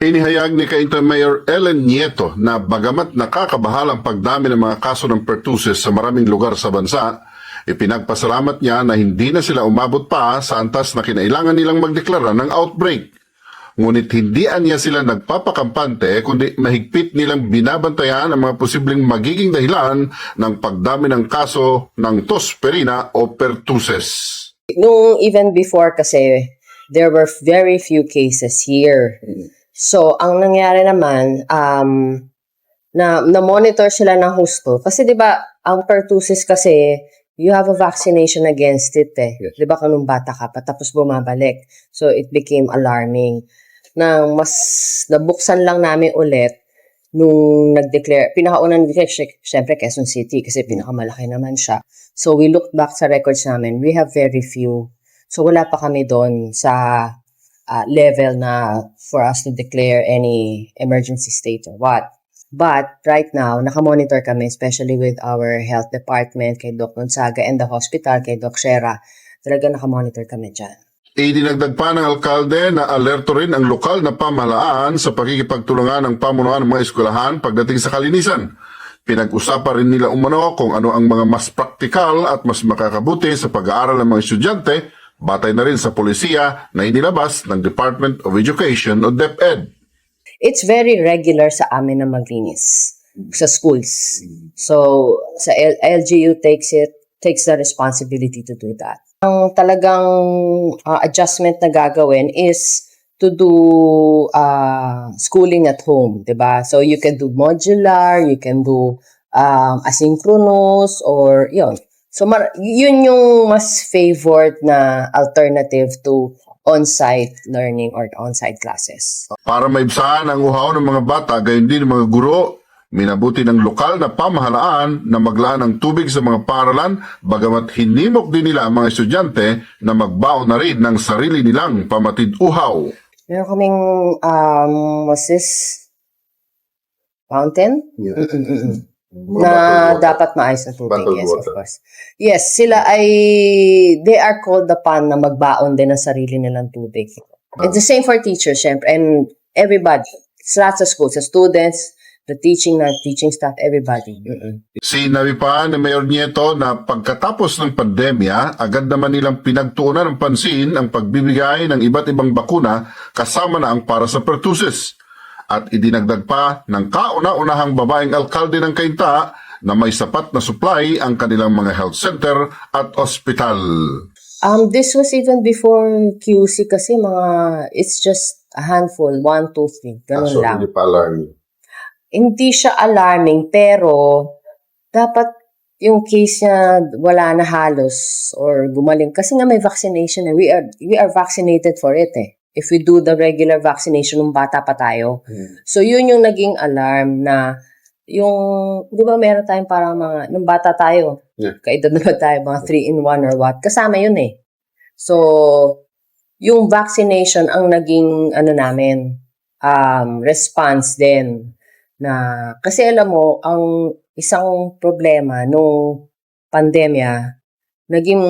Inihayag ni Kainta Mayor Ellen Nieto na bagamat nakakabahalang pagdami ng mga kaso ng pertussis sa maraming lugar sa bansa, ipinagpasalamat niya na hindi na sila umabot pa sa antas na kinailangan nilang magdeklara ng outbreak. Ngunit hindi niya sila nagpapakampante kundi mahigpit nilang binabantayan ang mga posibleng magiging dahilan ng pagdami ng kaso ng tosperina o pertussis. Nung even before kasi, there were very few cases here. So, ang nangyari naman, um, na, na-monitor sila ng husto. Kasi di ba ang pertussis kasi, you have a vaccination against it eh. Yes. Di ba kung nung bata ka pa, tapos bumabalik. So, it became alarming. Nang mas nabuksan lang namin ulit nung nag-declare, pinakauna nag-declare, sy- syempre Quezon City kasi pinakamalaki naman siya. So we looked back sa records namin, we have very few. So wala pa kami doon sa ah, level na for us to declare any emergency state or what. But right now, nakamonitor kami, especially with our health department, kay Doc Gonzaga, and the hospital, kay Doc Shera. Talaga nakamonitor kami dyan. Idinagdag pa ng alkalde na alerto rin ang lokal na pamahalaan sa pakikipagtulungan ng pamunuan ng mga eskwelahan pagdating sa kalinisan. Pinag-usapan rin nila umano kung ano ang mga mas praktikal at mas makakabuti sa pag-aaral ng mga estudyante, batay na rin sa polisiya na inilabas ng Department of Education o DepEd. it's very regular sa amin na maglinis sa schools. So, sa L- LGU takes it, takes the responsibility to do that. Ang talagang uh, adjustment na gagawin is to do uh, schooling at home, 'di ba? So you can do modular, you can do um, asynchronous or 'yon. So mar- yun yung mas favored na alternative to on-site learning or on-site classes. Para maibsahan ang uhaw ng mga bata, gayon din ng mga guro, minabuti ng lokal na pamahalaan na maglaan ng tubig sa mga paralan, bagamat hinimok din nila ang mga estudyante na magbaon na rin ng sarili nilang pamatid uhaw. Meron kaming, um, what's this? Fountain? Yeah. Na dapat maayos na tubig. Bottled Yes, of water. course. Yes, sila ay, they are called upon na magbaon din ng sarili nilang tubig. It's the same for teachers, syempre, and everybody. Sa lahat sa school, sa students, the teaching na teaching staff, everybody. Mm-mm. Sinabi pa ni Mayor Nieto na pagkatapos ng pandemya, agad naman nilang pinagtuunan ng pansin ang pagbibigay ng iba't ibang bakuna kasama na ang para sa pertussis. At idinagdag pa ng kauna-unahang babaeng alkalde ng Kainta na may sapat na supply ang kanilang mga health center at ospital. Um, this was even before QC kasi mga, it's just a handful, one, two, three, Ah, ganun so, lang. hindi pa alarming. hindi siya alarming pero dapat yung case niya wala na halos or gumaling kasi nga may vaccination eh. We are we are vaccinated for it eh. If we do the regular vaccination nung bata pa tayo. So yun yung naging alarm na yung, di ba meron tayong parang mga, nung bata tayo, Yeah. kaedad naman tayo, mga 3 in 1 or what, kasama yun eh. So, yung vaccination ang naging, ano namin, um, response din na kasi alam mo ang isang problema nung pandemya naging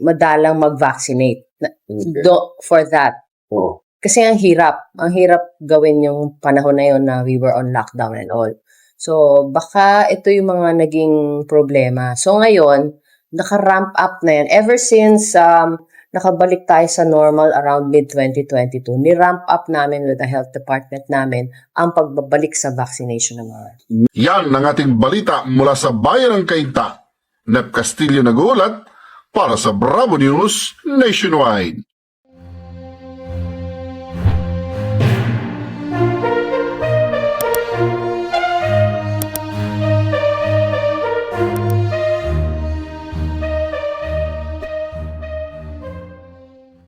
madalang mag-vaccinate na- Okay. do, for that Oo. kasi ang hirap ang hirap gawin yung panahon na yon na we were on lockdown and all so baka ito yung mga naging problema so ngayon naka-ramp up na yan ever since um, nakabalik tayo sa normal around mid-2022 ni-ramp up namin with the health department namin ang pagbabalik sa vaccination ng mga Yan ang ating balita mula sa bayan ng Kainta. Nep Castillo nag-uulat para sa Bravo News Nationwide.